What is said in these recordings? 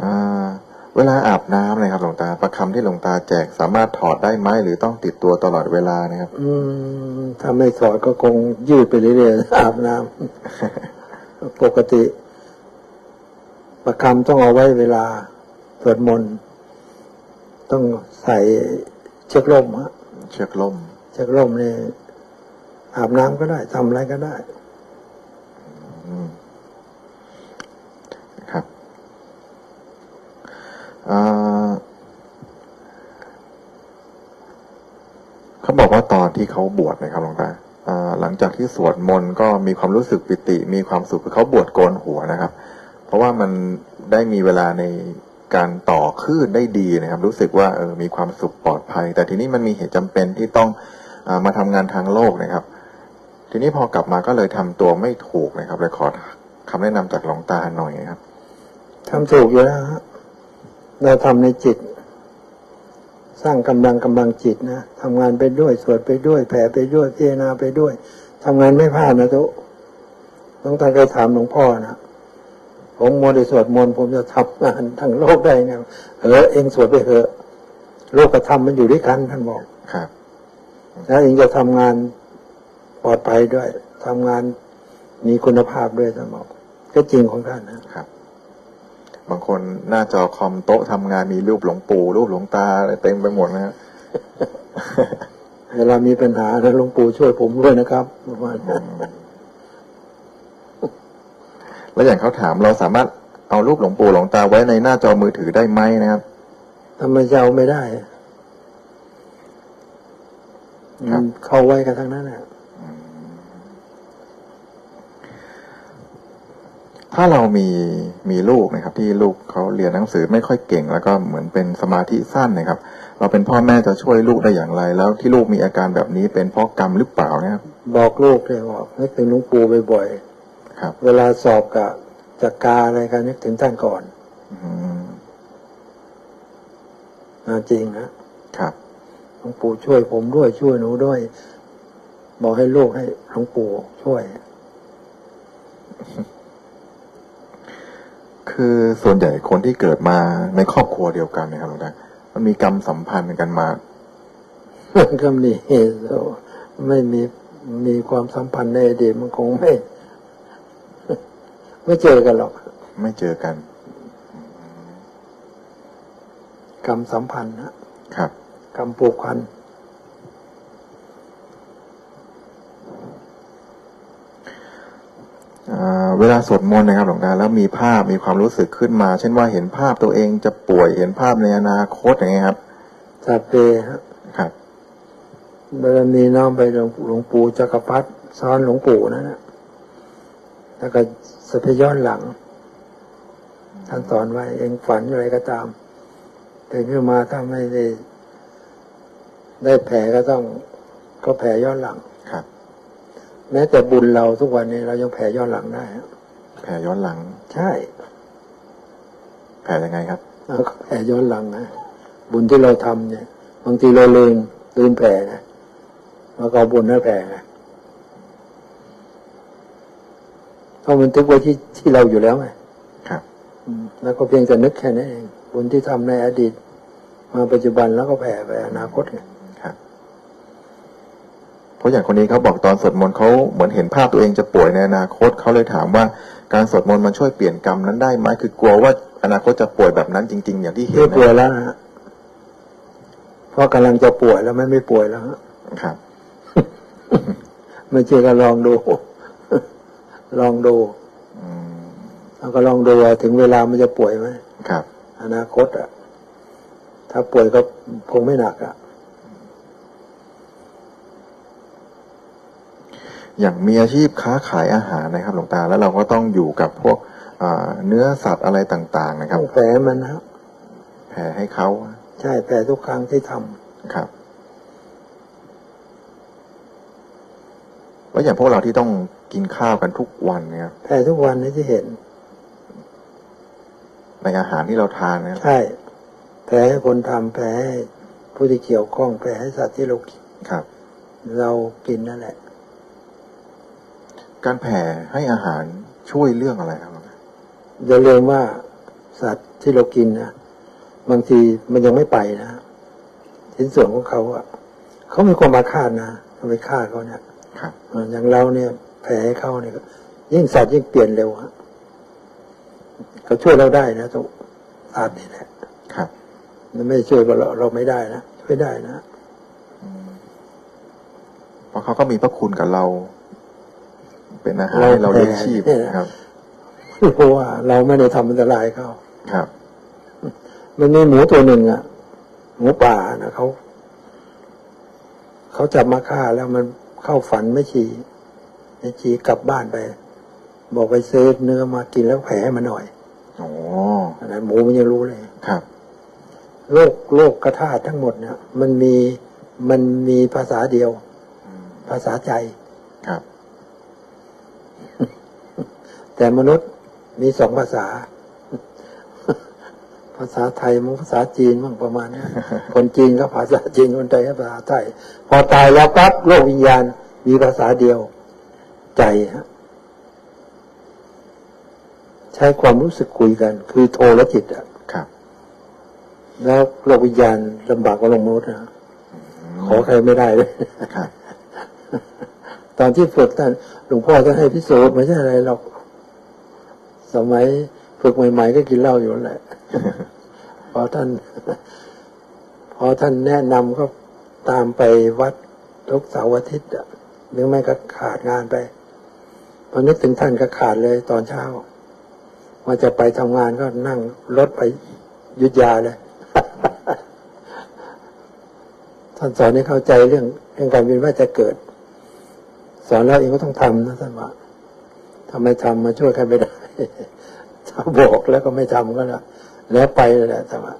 อ่าเวลาอาบน้ำนะครับหลวงตาประคำที่หลวงตาแจกสามารถถอดได้ไหมหรือต้องติดตัวตลอดเวลานะครับ อืมถ้าไม่ถอดก็คงยืดไปเรื่อยๆอาบน้ำปกติ ประคำต้องเอาไว้เวลาสวดมนต์ต้องใส่เชือกล่มฮะเชือกล่มเชือกล่มนี่อาบน้ำก็ได้ทำอะไรก็ได้ อืมครับอ่า เขาบอกว่าตอนที่เขาบวชนะครับหลวงตาหลังจากที่สวดมนต์ก็มีความรู้สึกปิติ มีความสุขคือเขาบวชโกนหัวนะครับ เพราะว่ามันได้มีเวลาในการต่อคลื่นได้ดีนะครับ รู้สึกว่าเออมีความสุขปลอดภัย แต่ทีนี้มันมีเหตุจำเป็นที่ต้องอมาทำงานทางโลกนะครับ ทีนี้พอกลับมาก็เลยทำตัวไม่ถูกนะครับเลยขอคำแนะนำจากหลวงตาหน่อยครับทำถูกอยู่แล้วฮะ เราทำในจิต สร้างกำลังกำลังจิตนะทำงานไปด้วยสวดไปด้วย แผ่ไปด้วยพิจารณาไปด้วยทำงานไม่พลาดนะทุกหลวงตาเคยถามหลวงพ่อนะผมโมวแต่สวดมนต์ผมจะทำงานทั้งโลกได้ไงเออเองสวดไปเถอะโลกกับธรรมมันอยู่ด้วยกันท่านบอกครับแล้วเองจะทำงานปลอดภัยด้วยทำงานมีคุณภาพด้วยท่านบอกก็จริงของท่านนะครับ บางคนหน้าจอคอมโต๊ะทำงานมีรูปหลวงปู่รูปหลวงตาอะไรเต็มไปหมดนะฮะเวลามีปัญหาแล้วหลวงปู่ช่วยผมด้วยนะครับประมาณนั้นแล้วอย่างเขาถามเราสามารถเอารูปหลวงปู่หลวงตาไว้ในหน้าจอมือถือได้ไหมนะครับทำไมจะเอาไม่ได้อะครับมันเข้าไว้กันทั้งนั้นน่ะ ถ้าเรามีมีลูกนะครับ ที่ลูกเขาเรียนหนังสือไม่ค่อยเก่ง แล้วก็เหมือนเป็นสมาธิสั้นนะครับ เราเป็นพ่อแม่จะช่วยลูกได้อย่างไร แล้วที่ลูกมีอาการแบบนี้เป็นเพราะกรรมหรือเปล่านะครับบอกลูกเลยบอกนึกถึงหลวงปู่บ่อยครับๆเวลาสอบกับจักกาอะไรกันนึกถึงท่านก่อนอืมนะจริงนะครับหลวงปู่ช่วยผมด้วยช่วยหนูด้วย บอกให้ลูกให้หลวงปู่ช่วย คือส่วนใหญ่คนที่เกิดมาในครอบครัวเดียวกันนะครับหลวงตามันมีกรรมสัมพันธ์กันมา มันก็มีไม่มีมีความสัมพันธ์ในอดีตมันคงไม่ ไม่เจอกันหรอก ไม่เจอกัน กรรมสัมพันธ์นะครับ กรรมผูกพันอ่า เวลาสวดมนต์นะครับหลวงตาแล้วมีภาพมีความรู้สึกขึ้นมา เช่นว่าเห็นภาพตัวเองจะป่วยเห็นภาพในอนาคตอย่างเงี้ยครับสัพเพฮะครับบารมีน้อมไปหลวงหลวงปู่จักรพรรดิซ้อนหลวงปู่นั่นนะแล้วก็สพย้อนหลัง ท่านสอนไว้เองฝันอะไรก็ตามตื่นขึ้นมาถ้าไม่ได้ได้แผลก็ต้องก็แผลย้อนหลังครับ แม้แต่บุญเราทุกวันนี้เรายังแผลย้อนหลังได้ฮะ แผลย้อนหลัง ใช่ แผลยังไงครับเราก็แผลย้อนหลังนะบุญที่เราทำเนี่ย บางทีเราลืมลืมแผลนะแล้วก็เอาบุญให้แผลนะต้องบันทึกไว้ที่ที่เราอยู่แล้วไงครับอืมแล้วก็เพียงแต่นึกแค่นั้นเองบุญที่ทำในอดีต มาปัจจุบันแล้วก็แผ่ไปอนาคตไงครับเพราะอย่างคนนี้เขาบอกตอนสวดมนต์เขาเหมือนเห็นภาพตัวเองจะป่วยในอนาคตเขาเลยถามว่า การสวดมนต์มันช่วยเปลี่ยนกรรมนั้นได้ไหมคือกลัวว่าอนาคตจะป่วยแบบนั้นจริง ๆ อย่างที่เห็นไม่นะป่วยแล้วนะฮะเพราะกำลังจะป่วยแล้วไม่ไม่ป่วยแล้วฮะครับ ไม่เชื่อก็ลองดู ลองดูอืมแล้วก็ลองดูว่าถึงเวลามันจะป่วยไหมครับ อนาคตอะ ถ้าป่วยก็คงไม่หนักอะ อย่างมีอาชีพค้าขายอาหารนะครับหลวงตาแล้วเราก็ต้องอยู่กับพวกอ่าเนื้อสัตว์อะไรต่างๆ นะครับต้องแผลมันนะแผ่ให้เขาใช่แผลทุกครั้งที่ทำครับแล้วอย่างพวกเราที่ต้องกินข้าวกันทุกวันเนี่ยครับแผลทุกวันนี้ที่เห็น ในอาหารที่เราทานนะครับใช่แผลให้คนทำแผลให้ผู้ที่เกี่ยวข้องแผลให้สัตว์ที่เรากินครับ เรากินนั่นแหละ การแผ่ให้อาหารช่วยเรื่องอะไรครับหลวงตาอย่าลืมว่าสัตว์ที่เรากินนะบางทีมันยังไม่ไปนะชิ้นส่วนของเขาอะเขามีความอาฆาตนะเราไปฆ่าเขาเนี่ยครับเอออย่างเราเนี่ย แผลให้เขาเนี่ยยิ่งสัตว์ยิ่งเปลี่ยนเร็วฮะเขาช่วยเราได้นะทุกสัตว์นี่แหละครับมันไม่ได้ช่วยเราเราไม่ได้นะช่วยได้นะเพราะเขาก็มีพระคุณกับเรา เป็นอาหารให้เราเลี้ยงชีพนะครับเพราะว่าเราไม่ได้ทำอันตรายเขาครับ มันมีหมูตัวหนึ่งอะ หมูป่านะเขาเขาจับมาฆ่าแล้วมันเข้าฝันไม่ชีไม่ชีกลับบ้านไป บอกไปซื้อเนื้อมากินแล้วแผลให้มันหน่อยโอ้อันนั้นหมูมันยังรู้เลยครับโลกโลกกระธาตุทั้งหมดเนี่ยมันมีมันมีภาษาเดียว ภาษาใจ ครับ แต่มนุษย์มีสองภาษา ภาษาไทยมั้งภาษาจีนมั้งประมาณเนี้ยคนจีนก็ภาษาจีนคนไทยก็ภาษาไทย พอตายแล้วปั๊บโลกวิญญาณมีภาษาเดียว ใจฮะใช้ความรู้สึกคุยกัน คือโทรจิตอะครับ แล้วโลกวิญญาณลำบากกว่าโลกมนุษย์นะขอใครไม่ได้เลยครับตอนที่ฝึกท่านหลวงพ่อท่านให้พิสูจน์ไม่ใช่อะไรหรอก สมัยฝึกใหม่ ๆ ก็กินเหล้าอยู่แหละ พอท่าน พอท่านแนะนำก็ตามไปวัดทุกเสาร์อาทิตย์อะหรือไม่ก็ขาดงานไปพอนึกถึงท่านก็ขาดเลยตอนเช้าว่าจะไปทำงานก็นั่งรถไปยุทยาเลย ท่านสอนให้เข้าใจเรื่องเรื่องการเวียนว่าจะเกิด สอนแล้วเองก็ต้องทำนะท่านว่าถ้าไมทำมาช่วยใครไม่ได้ ถ้าบอกแล้วก็ไม่ทำก็แล้วแล้วไปเลยแหละท่านว่า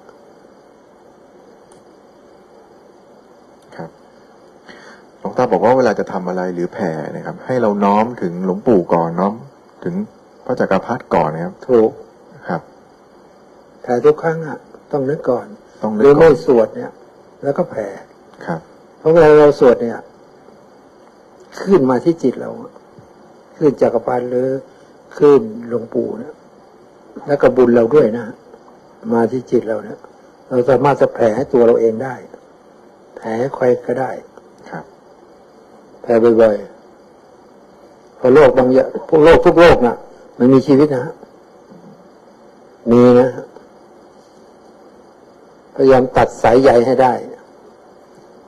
ครับหลวงตาบอกว่าเวลาจะทำอะไรหรือแผ่นะครับ ให้เราน้อมถึงหลวงปู่ก่อนน้อม ถึงพระจักรพรรดิก่อนนะครับถูกครับแต่ทุกครั้งอะ ต้องนึกก่อนต้องหนึรืกอก่ไม่อนสวดเนี่ย แล้วก็แผ่ครับ เพราะเวลาเราสวดเนี่ย ขึ้นมาที่จิตเราอะขึ้นจักรพรรดิหรือ ขึ้นหลวงปู่เนี่ยแล้วก็บุญเราด้วยนะ มาที่จิตเราเนี่ยเราสามารถจะแผ่ให้ตัวเราเองได้ แผ่ให้ใครก็ได้ครับแผ่บ่อยๆเพราะโรคบางอย่างพวกโรคทุกโรคน่ะ มันมีชีวิตนะฮะมีนะฮะพยายามตัดสายใยให้ได้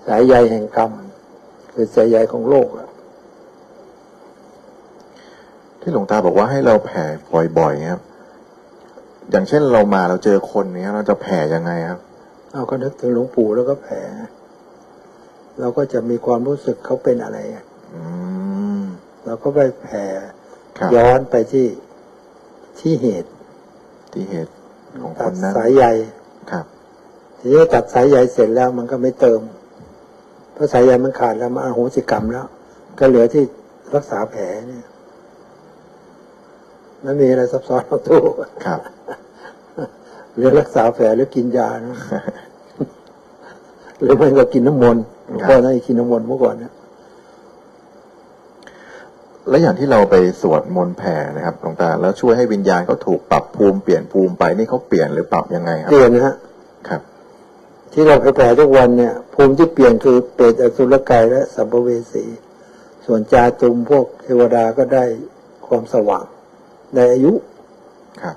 สายใยแห่งกรรม คือสายใยของโลกอะ ที่หลวงตาบอกว่าให้เราแผ่บ่อยๆครับ อย่างเช่นเรามาเราเจอคนเนี้ย เราจะแผ่ยังไงครับ เอาก็นึกถึงหลวงปู่แล้วก็แผ่ เราก็จะมีความรู้สึกเขาเป็นอะไรอะอืมเราก็ไปแผ่ครับย้อนไปที่ที่เหตุ ที่เหตุของคตัดนนั้นสายใยครับทีนี้ตัดสายใยเสร็จแล้วมันก็ไม่เติม เพราะสายใยมันขาดแล้วมันอโหสิกรรมแล้ว ก็เหลือที่รักษาแผลเนี่ย ไม่มีอะไรซับซ้อนหรอกทุกครับเหลือรักษาแผลหรือกินยานะหรือไม่ก็กินน้ำมนต์หลวงพ่อท่านให้กินน้ำมนต์เมื่อก่อนเนี่ยแล้วอย่างที่เราไปสวดมนต์แผ่นะครับหลวงตาแล้วช่วยให้วิญญาณเขาถูกปรับภูมิเปลี่ยนภูมิไปนี่เขาเปลี่ยนหรือปรับยังไงครับเปลี่ยนนะฮะครับ ที่เราไปแผ่ทุกวันเนี่ย ภูมิที่เปลี่ยนคือเปรตอสุรกายและสัมภเวสี ส่วนจาตุมพวกเทวดาก็ได้ความสว่าง ได้อายุครับ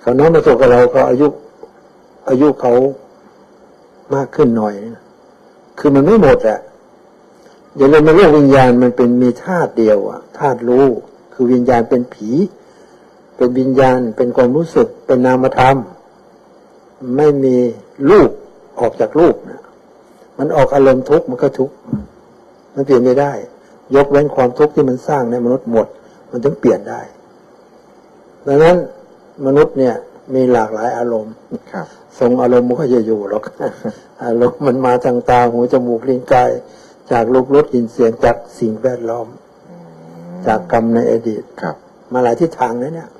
เขาน้องมาสู่กับเราก็อายุ อายุเขามากขึ้นหน่อยนะคือมันไม่หมดอะอย่าลืมว่าโลกวิญญาณมันเป็นมีธาตุเดียวอะธาตุรู้ คือวิญญาณเป็นผี เป็นวิญญาณ เป็นความรู้สึก เป็นนามธรรม ไม่มีรูปออกจากรูปนะมันออกอารมณ์ทุกข์มันก็ทุกข์มันเปลี่ยนไม่ได้ ยกเว้นความทุกข์ที่มันสร้างในมนุษย์หมด มันถึงเปลี่ยนได้ ดังนั้นมนุษย์เนี่ยมีหลากหลายอารมณ์ครับทรงอารมณ์มันก็จะอยู่หรอกอารมณ์มันมาทางตาหูจมูกลิ้นกาย จากรูปรสกลิ่นเสียงจากสิ่งแวดล้อม จากกรรมในอดีตครับ มาหลายทิศทางนะเนี่ย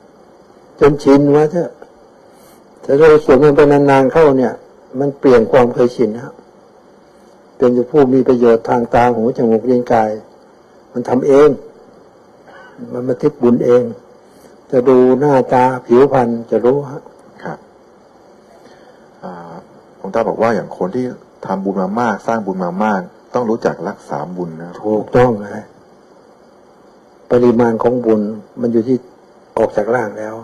จนชินว่าเถอะแต่เราสวดมันต์ไปนานๆเข้าเนี่ย มันเปลี่ยนความเคยชินนะเป็นอยู่ผู้มีประโยชน์ทางตาหูจมูกลิ้นกาย มันทำเอง มันมาทิศบุญเอง จะดูหน้าตาผิวพรรณจะรู้ฮะครับอ่าหลวงตาบอกว่าอย่างคนที่ทำบุญมามาก สร้างบุญมามาก ต้องรู้จักรักษาบุญนะครับถูกต้องเลยปริมาณของบุญมันอยู่ที่ออกจากร่างแล้ว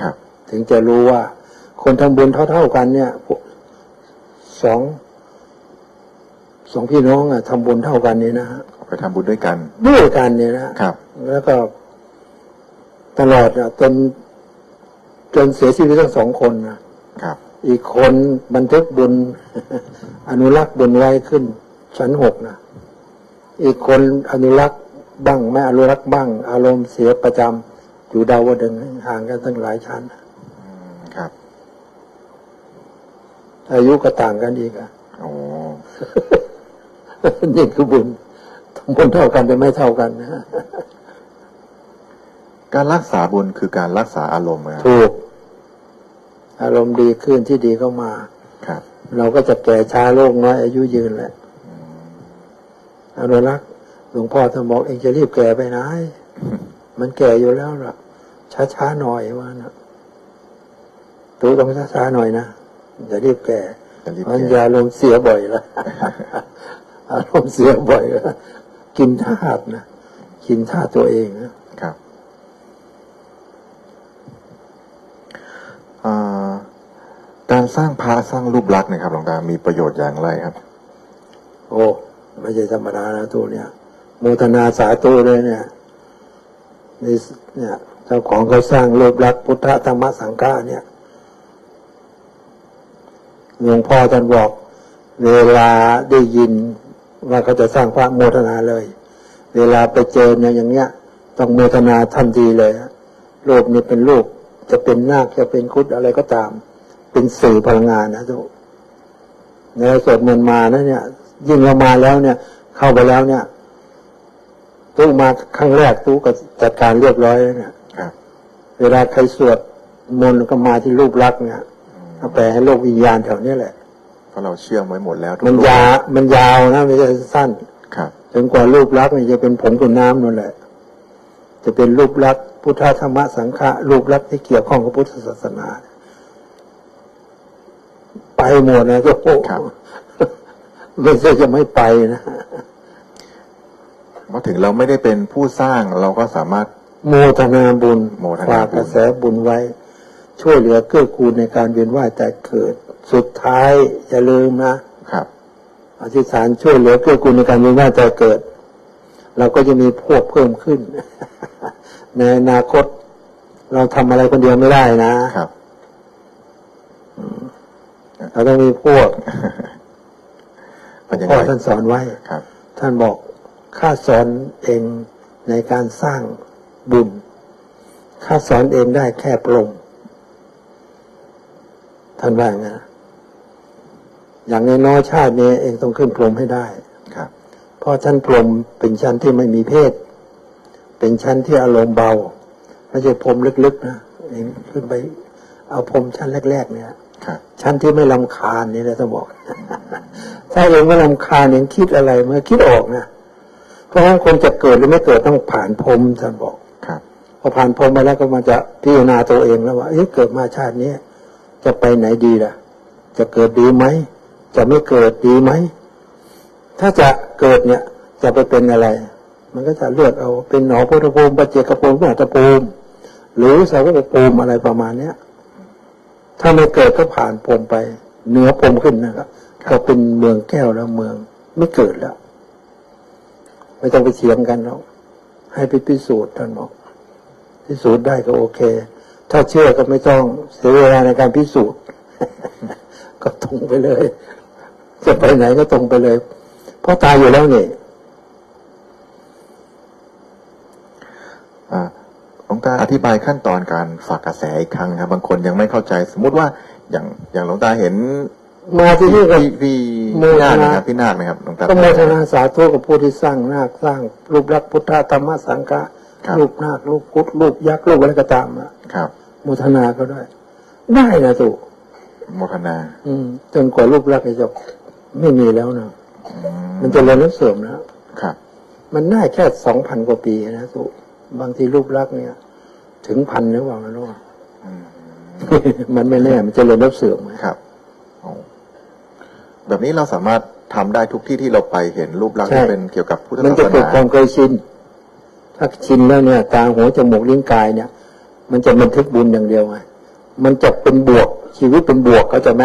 ครับ ถึงจะรู้ว่า คนทำบุญเท่า ๆกันเนี่ยพวกสองสองพี่น้องอะทำบุญเท่ากันนี่นะฮะไปทำบุญด้วยกัน ด้วยกันเนี่ยนะครับ แล้วก็ ตลอดอะจนจนเสียชีวิตทั้งสองคนนะครับ อีกคนบันทึกบุญ อนุรักษ์บุญไว้ขึ้น ชั้นหกนะอีกคนอนุรักษ์บ้างไม่อนุรักษ์บ้าง อารมณ์เสียประจำอยู่ดาวดึงส์ห่างกันตั้งหลายชั้นอืมครับ อายุก็ต่างกันอีกอะโอ้นี่คือบุญทำบุญเท่ากันแต่ไม่เท่ากันนะ การรักษาบุญคือการรักษาอารมณ์นะครับถูก อารมณ์ดีขึ้นที่ดีเข้ามาครับ เราก็จะแก่ช้าโรคน้อยอายุยืนแหละอนุรักษ์หลวงพ่อท่านบอกเองจะรีบแก่ไปไหนมันแก่อยู่แล้วล่ะ ช้าๆหน่อยว่านะตูต้องช้าๆหน่อยนะอย่ารีบแก่จะรีบมันแก้อย่าอารมณ์เสียบ่อยละอารมณ์เสียบ่อยละกินธาตุนะกินธาตุตัวเองนะครับ อ่า การสร้างพระสร้างรูปลักษณ์นะครับหลวงตามีประโยชน์อย่างไรครับ โอ้ไม่ใช่ธรรมดานะตัวเนี่ยโมทนาสาธุเลยเนี่ยนี่เนี่ยเจ้าของเขาสร้างรูปลักษณ์พุทธธรรมสังฆาเนี่ยหลวงพ่อท่านบอก เวลาได้ยินว่าเขาจะสร้างพระโมทนาเลย เวลาไปเจอเนี่ยอย่างเงี้ย ต้องโมทนาทันทีเลยฮะรูปนี้เป็นรูป จะเป็นนาคจะเป็นครุดอะไรก็ตาม เป็นสื่อพลังงานนะทุกเนี่ยสวดมนต์มานะเนี่ย ยิ่งเรามาแล้วเนี่ย เข้าไปแล้วเนี่ย ตู้มาครั้งแรกตู้ก็จัดการเรียบร้อยแล้วเนี่ยครับเวลาใครสวดมนต์ก็มาที่รูปลักษณ์เนี่ยเอาแปลให้โลกวิญญาณแถวเนี้ยแหละเพราะเราเชื่อมไว้หมดแล้วทุกมันรูปยามันยาวนะไม่ใช่สั้นครับจนกว่ารูปลักษณ์เนี่ยจะเป็นผมกับน้ำนั่นแหละ จะเป็นรูปลักษณ์ พุทธธรรมสังฆะรูปลักษณ์ที่เกี่ยวข้องกับพุทธศาสนา ไปหมดนะโอ้โหครับไม่ใช่จะไม่ไปนะว่าถึงเราไม่ได้เป็นผู้สร้างเราก็สามารถ โมทนาบุญโมทนาบุญฝากกระแสบุญไว้ ช่วยเหลือเกื้อกูลในการเวียนว่ายแต่เกิด สุดท้ายอย่าลืมนะครับอธิษฐานช่วยเหลือเกื้อกูลในการเวียนว่ายแต่เกิด เราก็จะมีพวกเพิ่มขึ้น ในอนาคต เราทำอะไรคนเดียวไม่ได้นะครับเราต้องมีพวกเป็นยังพ่อไงท่านสอนไว้ครับ ท่านบอกข้าสอนเองในการสร้างบุญข้าสอนเองได้แค่ปลงท่านว่าอย่างนั้นนะอย่างน้อยๆชาตินี้เองต้องขึ้นพรหมให้ได้ ครับ เพราะชั้นพรหมเป็นชั้นที่ไม่มีเพศ เป็นชั้นที่อารมณ์เบาไม่ใช่พรหมลึกๆนะเองขึ้นไป เอาพรหมชั้นแรก ๆ เนี่ยครับชั้นที่ไม่ลำคาญนี่แหละต้องบอก ถ้าเองไม่ลำคาญเองคิดอะไรเมื่อคิดออกนะเพราะฉะนั้นคนจะเกิดหรือไม่เกิดต้องผ่านพรหมท่านบอกครับพอผ่านพรหมไปแล้วก็มันจะพิจารณาตัวเองแล้วว่าเอ๊ะเกิดมาชาตินี้จะไปไหนดีล่ะ จะเกิดดีไหมจะไม่เกิดดีไหมถ้าจะเกิดเนี่ย จะไปเป็นอะไร มันก็จะเลือกเอาเป็นหนอพุทธภูมิปเจกภูมิปัตภูมิหรือสาวกภูมิอะไรประมาณเนี้ยถ้าไม่เกิดก็ผ่านพรหมไปเหนือพรหมขึ้นนะครับก็เป็นเมืองแก้วแล้วเมืองไม่เกิดแล้ว ไม่ต้องไปเถียงกันแล้วให้ไปพิสูจน์ท่านบอกพิสูจน์ได้ก็โอเค ถ้าเชื่อก็ไม่ต้องเสียเวลาในการพิสูจน์ ก็ตรงไปเลย จะไปไหนก็ตรงไปเลย เพราะตายอยู่แล้วนี่ อ่า หลวงตาอธิบายขั้นตอนการฝากกระแสอีกครั้งครับ บางคนยังไม่เข้าใจสมมุติว่าอย่างอย่างหลวงตาเห็นมาที่นี่ก็พี่พี่โมพี่ทนานาคนะครับพี่นาคนะครับหลวงตาก็โมทนาสาธุกับผู้ที่สร้างนาคสร้าง รูปลักษณ์พุทธธรรมสังฆะครับรูปนาครูปพุทธรูปยักษ์รูปอะไรก็ตามอะครับโมทนาก็ได้ ได้นะตุโมทนา อืมจนกว่ารูปลักษณ์จะไม่มีแล้วนะอืมันจะเริญและเสื่อมแล้วครับ มันได้แค่สองพันกว่าปีนะตุ บางทีรูปลักษณ์เนี่ย ถึงพันหรือเปล่าไม่รู้อืมมันไม่แน่ มันจะเริญและเสื่อมไงครับโอ้แบบนี้เราสามารถทำได้ทุกที่ที่เราไปเห็นรูปลักษณ์ใช่ที่เป็นเกี่ยวกับพุทธมันศาจะสเกิดนาความเคยชินถ้าชินแล้วเนี่ยตาหูจมูกลิ้นกายเนี่ย มันจะบันทึกบุญอย่างเดียวไงมันจะเป็นบวกชีวิตเป็นบวกเข้าใจไหม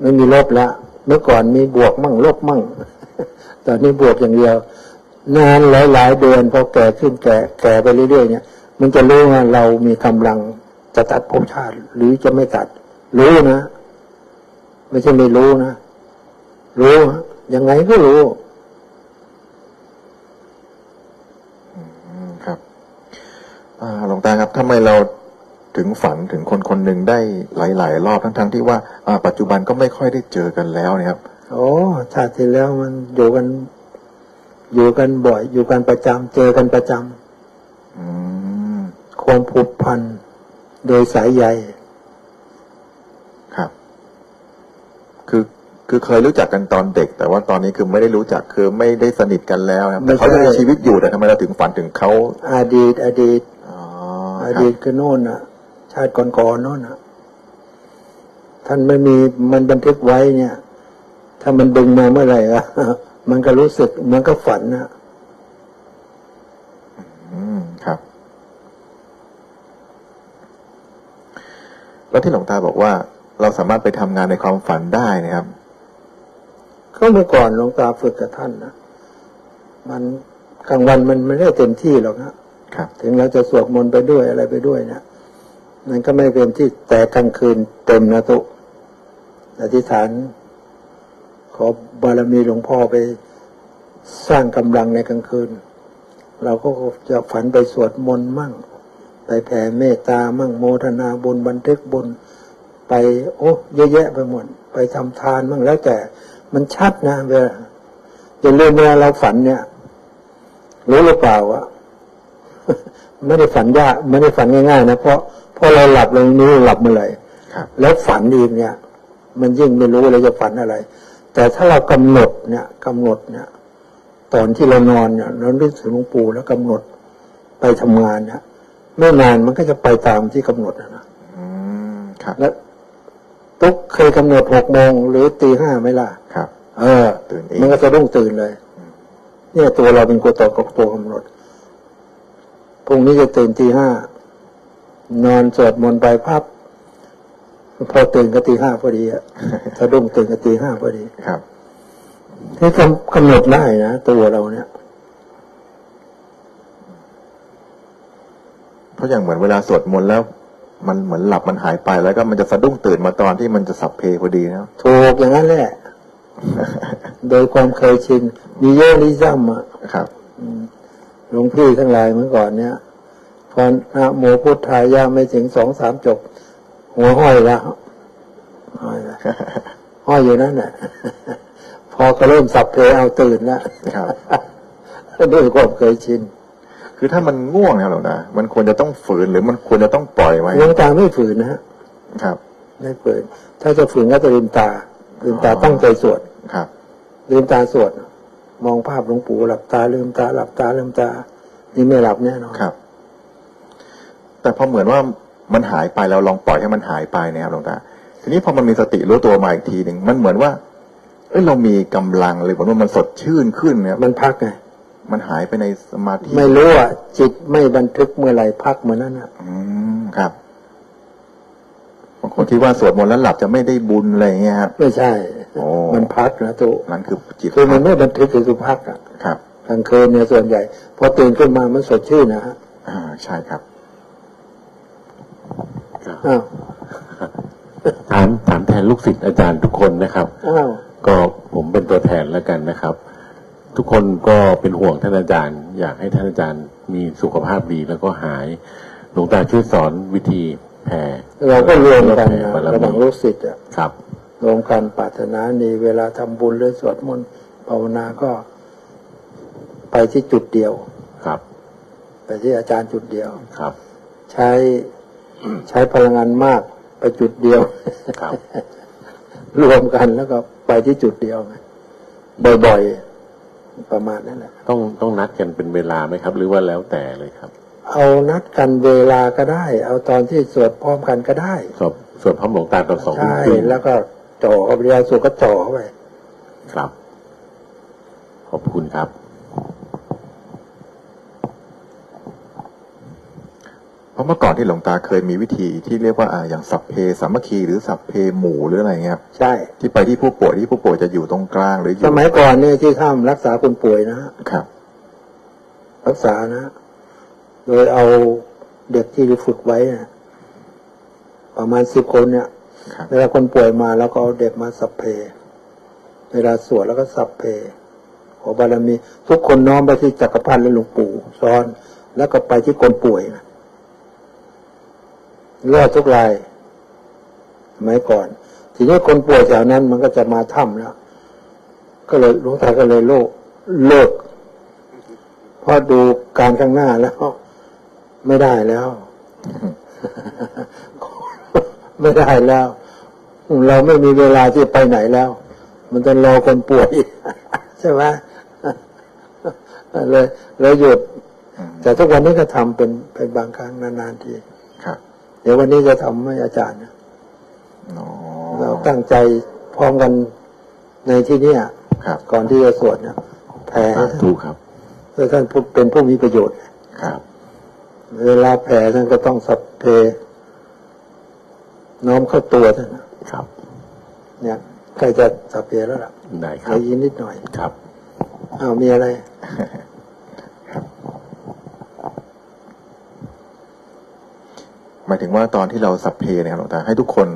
ไม่มีลบละเมื่อก่อนมีบวกมั่งลบมั่งตอนนี้บวกอย่างเดียว นานหลายๆเดือนพอแก่ขึ้นแก่แก่ไปเรื่อยๆเนี่ย มันจะรู้ว่าเรามีกำลังจะตัดภพชาติ หรือจะไม่ตัด รู้นะไม่ใช่ไม่รู้นะรู้ฮะยังไงก็รู้อืมครับอ่าหลวงตาครับทำไมเราถึงฝันถึงคนคนหนึ่งได้หลาย ๆ รอบทั้งๆที่ว่าอ่าปัจจุบันก็ไม่ค่อยได้เจอกันแล้วเนี่ยครับ โอ้ชาติที่แล้วมันอยู่กัน อยู่กันบ่อย อยู่กันประจำเจอกันประจอืมำความผูกพันโดยสายใยครับ คือคือเคยรู้จักกันตอนเด็ก แต่ว่าตอนนี้คือไม่ได้รู้จักคือไม่ได้สนิทกันแล้วครับแต่เขายังมีชีวิตอยู่แต่ทำไมเราถึงฝันถึงเขาอดีตอดีตอ๋ออครับดีตคือโน่นน่ะ ชาติก่อนๆโน่นน่ะ ท่านไม่มีมันบันทึกไว้เนี่ย ถ้ามันดึงมาเมื่อไหร่อะ มันก็รู้สึกมันก็ฝันนะอืมครับ แล้วที่หลวงตาบอกว่า เราสามารถไปทำงานในความฝันได้นะครับ ก็เมื่อก่อนหลวงตาฝึกกับท่านนะมันกลางวันมันไม่ได้เต็มที่หรอกนะครับ ถึงเราจะสวดมนต์ไปด้วยอะไรไปด้วยเนะมันก็ไม่เป็นที่แต่กลางคืนเต็มนะตุอธิษฐาน ขอบารมีหลวงพ่อไปสร้างกำลังในกลางคืน เราก็จะฝันไปสวดมนต์มั่ง ไปแผ่เมตตามั่งโมทนาบุญบันทึกบุญ ไปโอ้เยอะแยะไปหมด ไปทำทานมั่งแล้วแต่มันชัดนะเวลาอย่าลืมเวลาเราฝันเนี่ย รู้หรือเปล่าวะไม่ได้ฝันยากไม่ได้ฝันง่ายๆนะเพราะเพราะเราหลับเราไม่รู้หลับเมื่อไหร่ครับแล้วฝันอีกเนี่ย มันยิ่งไม่รู้เลยจะฝันอะไร แต่ถ้าเรากำหนดเนี่ยกำหนดเนี่ย ตอนที่เรานอนเนี่ยเรานึกถึงหลวงปู่แล้วกำหนดไปทำงานเนี่ยไม่นานมันก็จะไปตามที่กำหนดนะนะอืมครับแล้วตุ๊กเคยกำหนดหกโมงหรือตีห้าไหมล่ะครับ เออตื่นเองมันก็จะต้องตื่นเลย เนี่ยตัวเราเป็นตัวต่อกับตัวกำหนดพรุ่งนี้จะตื่นตีห้านอนสวดมนต์ไปพับ พอตื่นก็ตีห้าพอดีอะสะดุ้งตื่นก็ตีห้าพอดีครับที่กำกำหนดได้นะตัวเราเนี่ยเพราะอย่างเหมือนเวลาสวดมนต์แล้ว มันเหมือนหลับมันหายไปแล้วก็มันจะสะดุ้งตื่นมาตอนที่มันจะสับเพพอดีนะครับถูกอย่างนั้นแหละ โดยความเคยชินมีเยอะลิซัมอะครับหลวงพี่ทั้งหลายเมื่อก่อนเนี่ยพอนะโมพุทธายาไม่ถึงสองสามจบ หัวห้อยแล้วห้อยแล้วห้อยอยู่นั่นแหละพอก็เริ่มสับเพเอาตื่นแล้วครับด้วยความเคยชินคือถ้ามันง่วงนะครับหลวงตามันควรจะต้องฝืนหรือมันควรจะต้องปล่อยไว้หลวงตาไม่ฝืนนะฮะครับ ไม่ฝืน ถ้าจะฝืนก็จะลืมตาลืมตาอ๋อตั้งใจสวดครับลืมตาสวด มองภาพหลวงปู่หลับตาลืมตาหลับตาลืมตา นี่ไม่หลับแน่นอนครับ แต่พอเหมือนว่า มันหายไปเราลองปล่อยให้มันหายไปเนะครับหลวงตาทีนี้พอมันมีสติรู้ตัวมาอีกทีหนึ่งมันเหมือนว่า เอ้ยเรามีกำลังเลยเหมือนว่ามันสดชื่นขึ้นนะครับมันพักไงมันหายไปในสมาธิไม่รู้อะจิตไม่บันทึกเมื่อไหร่พักเมื่อนั้นอะอืมครับบางคนคิดว่าสวดมนต์แล้วหลับจะไม่ได้บุญอะไรอย่างเงี้ยครับไม่ใช่โอ้มันพักนะตุนั่นคือจิตคือมันไม่บันทึกคือพักอะครับกลางคืนเนี่ยส่วนใหญ่พอตื่นขึ้นมามันสดชื่นนะฮะอ่าใช่ครับ อ้าวถามถามแทนลูกศิษย์อาจารย์ทุกคนนะครับ อ้าวก็ผมเป็นตัวแทนแล้วกันนะครับ ทุกคนก็เป็นห่วงท่านอาจารย์ อยากให้ท่านอาจารย์มีสุขภาพดีแล้วก็หายหลวงตาช่วยสอนวิธีแผ่เราก็รวมกันแผ่นะบารระหว่างมีลูกศิษย์อะครับ รวมกันปรารถนาดีเวลาทำบุญหรือสวดมนต์ภาวนาก็ ไปที่จุดเดียว ครับไปที่อาจารย์จุดเดียว ครับ ใช้ ใช้พลังงานมากไปจุดเดียวครับ รวมกันแล้วก็ไปที่จุดเดียวไงบ่อยๆประมาณนั้นแหละต้องต้องนัดกันเป็นเวลาไหมครับ หรือว่าแล้วแต่เลยครับ เอานัดกันเวลาก็ได้ เอาตอนที่สวดพร้อมกันก็ได้สวดสวดพร้อมหลวงตาตอนสองทุ่มใช่ครึ่งแล้วก็จจ่อเข้าไปยาสูบก็จ่อเข้าไปครับ ขอบคุณครับ เพราะเมื่อก่อนที่หลวงตาเคยมีวิธีที่เรียกว่าอ่าอย่างสัพเพสามัคคีหรือสัพเพหมู่หรืออะไรเงี้ยครับใช่ ที่ไปที่ผู้ป่วยที่ผู้ป่วยจะอยู่ตรงกลางหรืออสยู่มัยก่อนเนี่ยที่ท่ามรักษาคนป่วยนะฮะครับ รักษานะ โดยเอาเด็กที่ฝึกไว้นะประมาณสิบคนเนี่ยครับเวลาคนป่วยมาแล้วก็เอาเด็กมาสัพเพ เวลาสวดแล้วก็สัพเพขอบารมี ทุกคนน้อมไปที่จักรพรรดิและหลวงปู่ซ้อน แล้วก็ไปที่คนป่วยนะ รอดทุกรายสมัยก่อน ทีนี้คนป่วยแถวนั้นมันก็จะมาถ้ำแล้ว ก็เลยหลวงตาก็เลยโลกเลิกเพราะดูการข้างหน้าแล้ว ไม่ได้แล้ว ไม่ได้แล้ว เราไม่มีเวลาที่ไปไหนแล้ว มันจะรอคนป่วยใช่ไหมเลยเลยหยุด แต่ทุกวันนี้ก็ทำเป็นเป็นบางครั้งนานๆที ดี๋ยววันนี้จะทำให้อาจารย์นะอ๋อเราตั้งใจพร้อมกันในที่เนี้ยครับก่อนที่จะสวดเนี่ยแผ่ให้สาท่านธุครับเพื่อท่านผู้เป็นผู้มีประโยชน์ครับ เวลาแผ่ท่านก็ต้องสัพเพน้อมเข้าตัวท่านนะครับ เนี่ยใกล้จะสัพเพแล้วล่ะได้คเหรัลืบออีกนิดหน่อยครับอ้าวมีอะไร หมายถึงว่าตอนที่เราสัพเพเนี่ยครับหลวงตาให้ทุกคน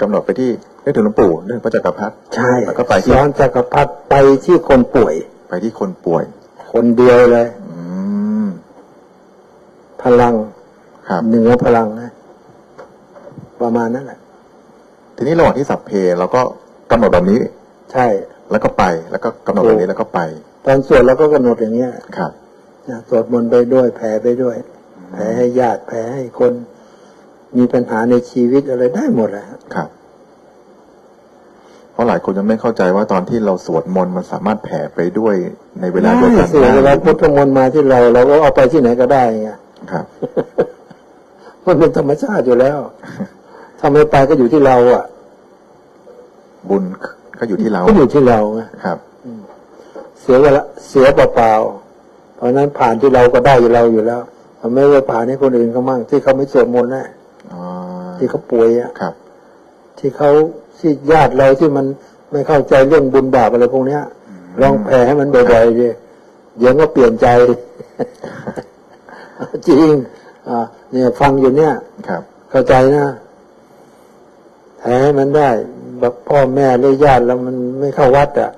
กำหนดไปที่นึกถึงหลวงปู่นึกถึงพระจักรพรรดิใช่แล้วก็ไปที่ย้อนจักรพรรดิไปที่คนป่วย ไปที่คนป่วย คนเดียวเลยอืมพลังครับเหนือพลังนะประมาณนั้นแหละ ทีนี้ระหว่างที่สัพเพเราก็กำหนดแบบนี้ ใช่ แล้วก็ไป แล้วก็กำหนดแบบนี้แล้วก็ไป ตอนสวดเราก็กำหนดอย่างเงี้ยครับนะสวดมนต์ไปด้วยแผ่ไปด้วย แผ่ให้ญาติแผ่ให้คน มีปัญหาในชีวิตอะไรได้หมดแหละครับ เพราะหลายคนยังไม่เข้าใจว่าตอนที่เราสวดมนต์มันสามารถแผ่ไปด้วยในเวลาเดียวกันสิเวลาพุทธมนต์มาที่เรา เราก็เอาไปที่ไหนก็ได้ไงครับมันเป็นธรรมชาติอยู่แล้วทำไมไปก็อยู่ที่เรา อะ บุญก็อยู่ที่เราก็อยู่ที่เราไงครับเสียเวลาเสียเปล่าๆเพราะฉะนั้นผ่านที่เราก็ได้อยู่เราอยู่แล้วทำไมไปผ่านให้คนอื่นเขามั่งที่เขาไม่สวดมนต์นะอ๋อ ที่เขาป่วยอะครับ ที่เขาที่ญาติเราที่มันไม่เข้าใจเรื่องบุญบาปอะไรพวกเนี้ยลองแผ่ให้มันบ่อยๆดิเดี๋ยวก็เปลี่ยนใจ จริงอ่าเนี่ยฟังอยู่เนี่ยครับ เข้าใจนะแผ่ให้มันได้แบบพ่อแม่หรือญาติแล้วมันไม่เข้าวัดอะ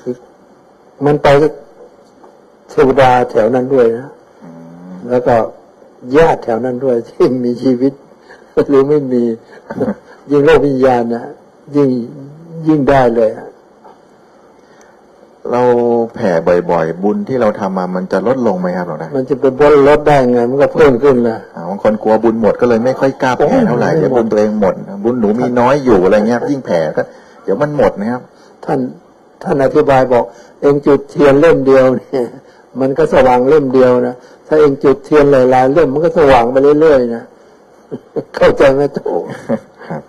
คือมันไปเทวดาแถวนั้นด้วยนะอืมแล้วก็ ญาติแถวนั้นด้วยที่มีชีวิต หรือไม่มี ยิ่งโลกวิญญาณนะยิ่งยิ่งได้เลยอะเราแผ่บ่อยๆ บุญที่เราทำมามันจะลดลงไหมครับหลวงตามันจะเป็นบนลดได้ไง มันก็เพิ่มขึ้นนะอ่าบางคนกลัวบุญหมดก็เลยไม่ค่อยกล้าแผ่เท่าไหร่โอ้ยเดี๋ยวไม่หมดบุญตัวเองหมด บุญหนูมีน้อยอยู่อะไรเงี้ยยิ่งแผ่ก็เดี๋ยวมันหมดนะครับ ท่านท่านอธิบายบอก เองจุดเทียนเล่มเดียวเนี่ย มันก็สว่างเล่มเดียวนะ ถ้าเองจุดเทียนหลายๆเล่มมันก็สว่างไปเรื่อยๆนะเข้าใจไหมโตครับ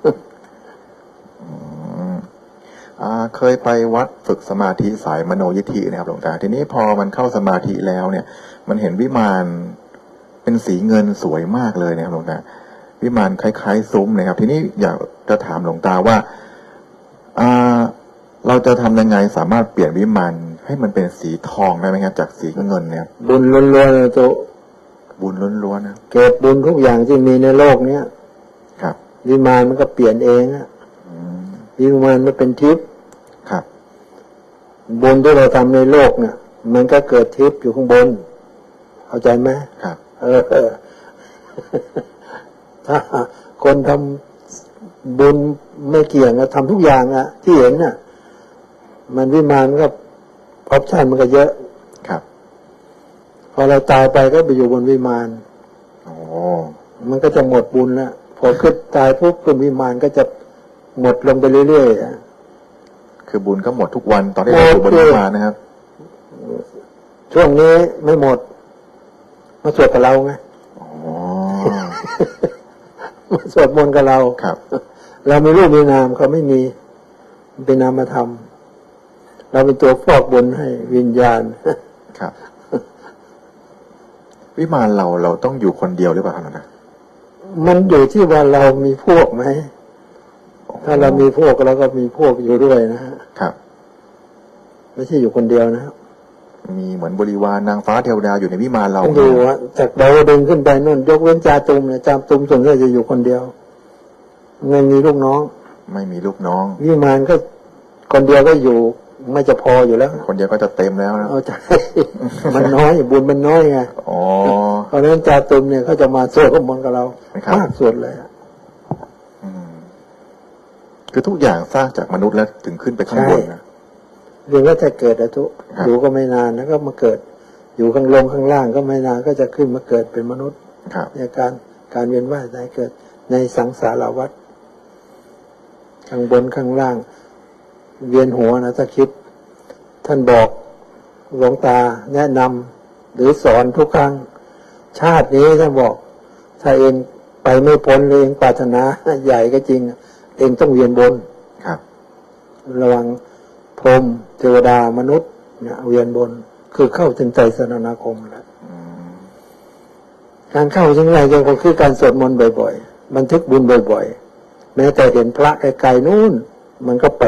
เคยไปวัดฝึกสมาธิสายมโนยิธินะครับหลวงตา ทีนี้พอมันเข้าสมาธิแล้วเนี่ย มันเห็นวิมานเป็นสีเงินสวยมากเลยนะครับหลวงตาวิมานคล้าย ๆ ซุ้มนะครับ ทีนี้อยากจะถามหลวงตาว่าอ่าเราจะทำยังไงสามารถเปลี่ยนวิมาน ให้มันเป็นสีทองได้ไหมครับ จากสีเงินเนี่ยบุญล้วนๆนะโตบุญล้วนๆนะเก็บบุญทุกอย่างที่มีในโลกเนี้ยครับวิมานมันก็เปลี่ยนเองอะอืมวิมานมันเป็นทิพย์ครับบุญที่เราทำในโลกเนี่ยมันก็เกิดทิพย์อยู่ข้างบน เข้าใจไหมครับ เออเออถ้าคนทำบุญไม่เกี่ยงอะทำทุกอย่างอะที่เห็นน่ะมันวิมานมันก็ ออปชั่นมันก็เยอะ ครับ พอเราตายไปก็ไปอยู่บนวิมานโอ้มันก็จะหมดบุญแล้วพอขึ้นตายปุ๊บบนวิมานก็จะหมดลงไปเรื่อยๆอะคือบุญก็หมดทุกวันตอนที่เราอยู่บนโอเควิมานนะครับ ช่วงนี้ไม่หมด มาสวดกับเราไงอ๋อมาสวดมนต์กับเราครับ เรามีรูปมีนามเขาไม่มีมันเป็นนามธรรม เราเป็นตัวฟอกบุญให้วิญญาณครับ วิมานเราเราต้องอยู่คนเดียวหรือเปล่าครับหลวงตามันอยู่ที่ว่าเรามีพวกไหมถ้าเรามีพวกเราก็มีพวกอยู่ด้วยนะฮะครับ ไม่ใช่อยู่คนเดียวนะครับมีเหมือนบริวารนางฟ้าเทวดาอยู่ในวิมานเราต้องดูว่าจากดาวดึงส์ขึ้นไปนู่นยกเว้นจาตุมเนี่ยจาตุมส่วนใหญ่จะอยู่คนเดียวไม่มีลูกน้อง ไม่มีลูกน้อง วิมานก็คนเดียวก็อยู่ ไม่จะพออยู่แล้ว คนเดียวก็จะเต็มแล้วนะเอาใจมันน้อยบุญมันน้อยไงอ๋อเพราะฉะนั้นจาตุมเนี่ยเขาจะมาสวดมนต์กับเราครับมากสุดเลยอะอืมคือทุกอย่างสร้างจากมนุษย์แล้วถึงขึ้นไปข้างบนนะเรียนว่าจะเกิดอะทุครับอยู่ก็ไม่นานแล้วก็มาเกิด อยู่ข้างลงข้างล่างก็ไม่นานก็จะขึ้นมาเกิดเป็นมนุษย์ครับในการการเวียนว่ายตายเกิดในสังสารวัฏข้างบนข้างล่าง เวียนหัวนะถ้าคิด ท่านบอกหลวงตาแนะนำหรือสอนทุกครั้ง ชาตินี้ท่านบอก ถ้าเองไปไม่พ้นเลยเองปรารถนาใหญ่ก็จริง เองต้องเวียนบนครับ ระวังพรหมเทวดามนุษย์เนี่ยเวียนบน คือเข้าถึงใจสนนาคมแล้วอืมการเข้าถึงใจยังก็คือการสวดมนต์บ่อย ๆ บันทึกบุญบ่อย ๆ แม้แต่เห็นพระไกลๆนู่น มันก็ไป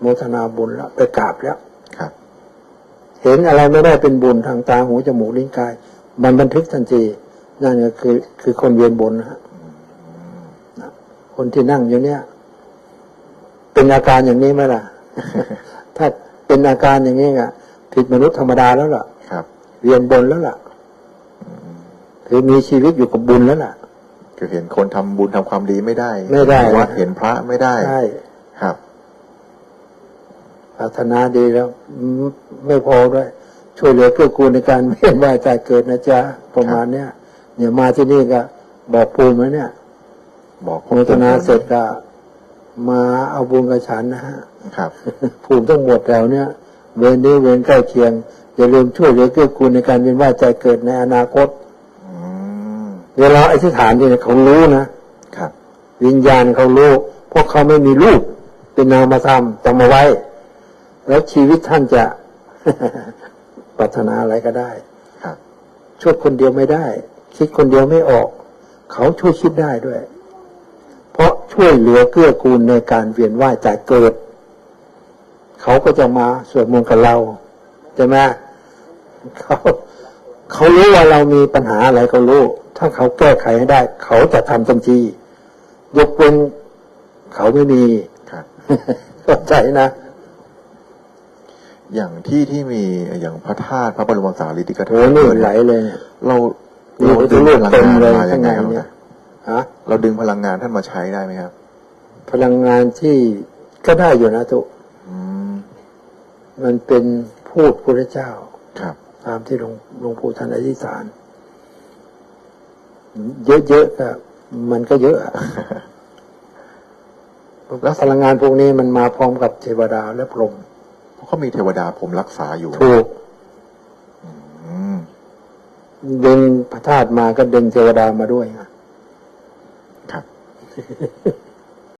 โมทนาบุญแล้วไปกราบแล้วครับ เห็นอะไรไม่ได้เป็นบุญทางตาหูจมูกลิ้นกาย มันบันทึกทันทีนั่นก็คือ คือคนเวียนบนนะฮะนะคนที่นั่งอยู่เนี่ย เป็นอาการอย่างนี้ไหมล่ะ ถ้าเป็นอาการอย่างนี้อะผิดมนุษย์ธรรมดาแล้วล่ะครับ เวียนบนแล้วล่ะคือมีชีวิตอยู่กับบุญแล้วล่ะคือเห็นคนทำบุญทำความดีไม่ได้ ไม่ได้วัดเห็นพระไม่ได้ใช่ครับ ปรารถนาดีแล้วอืมไม่พอด้วย ช่วยเหลือเกื้อกูลในการเวียนว่ายตายเกิดนะจ๊ะประมาณเนี้ยเนี่ยมาที่นี่ก็บอกภูมิไว้เนี่ย บอกโมทนาเสร็จก็มาเอาบุญกับฉันนะฮะครับภูมิทั้งหมดแล้วเนี่ย เวรนี้เวรใกล้เคียงอย่าลืมช่วยเหลือเกื้อกูลในการเวียนว่ายตายเกิดในอนาคตอืมเวลาอธิษฐานเนี่ยเขารู้นะครับ วิญญาณเขารู้เพราะเขาไม่มีรูปเป็นนามธรรมจำมาไว้ แล้วชีวิตท่านจะปรารถนาอะไรก็ได้ครับช่วยคนเดียวไม่ได้ คิดคนเดียวไม่ออก เขาช่วยคิดได้ด้วย เพราะช่วยเหลือเกื้อกูลในการเวียนว่ายจ่ายเกิด เขาก็จะมาสวดมนต์กับเราใช่ไหมเขาเขารู้ว่าเรามีปัญหาอะไรเขารู้ ถ้าเขาแก้ไขให้ได้ เขาจะทำทันทียกเว้นเขาไม่มีครับเข้าใจนะ อย่างที่ที่มีอย่างพระธาตุพระบรมสารีริกธาโหตุนี่ไหลเลยเนี่ยเรานี่เราจะดึงลูพกลังเต็มงานเลยมายัข้างงไงในครับเนี่ยฮะเราดึงพลังงานท่านมาใช้ได้ไหมครับ พลังงานที่ก็ได้อยู่นะทุกอืมมันเป็นพูดพระเจ้า ครับ ตามที่หลวงหลวงปู่ท่านอธิษฐาน เยอะๆก็มันก็เยอะอะแล้วพลังงานพวกนี้มันมาพร้อมกับเทวดาและพรหม เพราะเขามีเทวดาผมรักษาอยู่ถูกอืมดึงพระธาตุมาก็ดึงเทวดามาด้วยไงครับ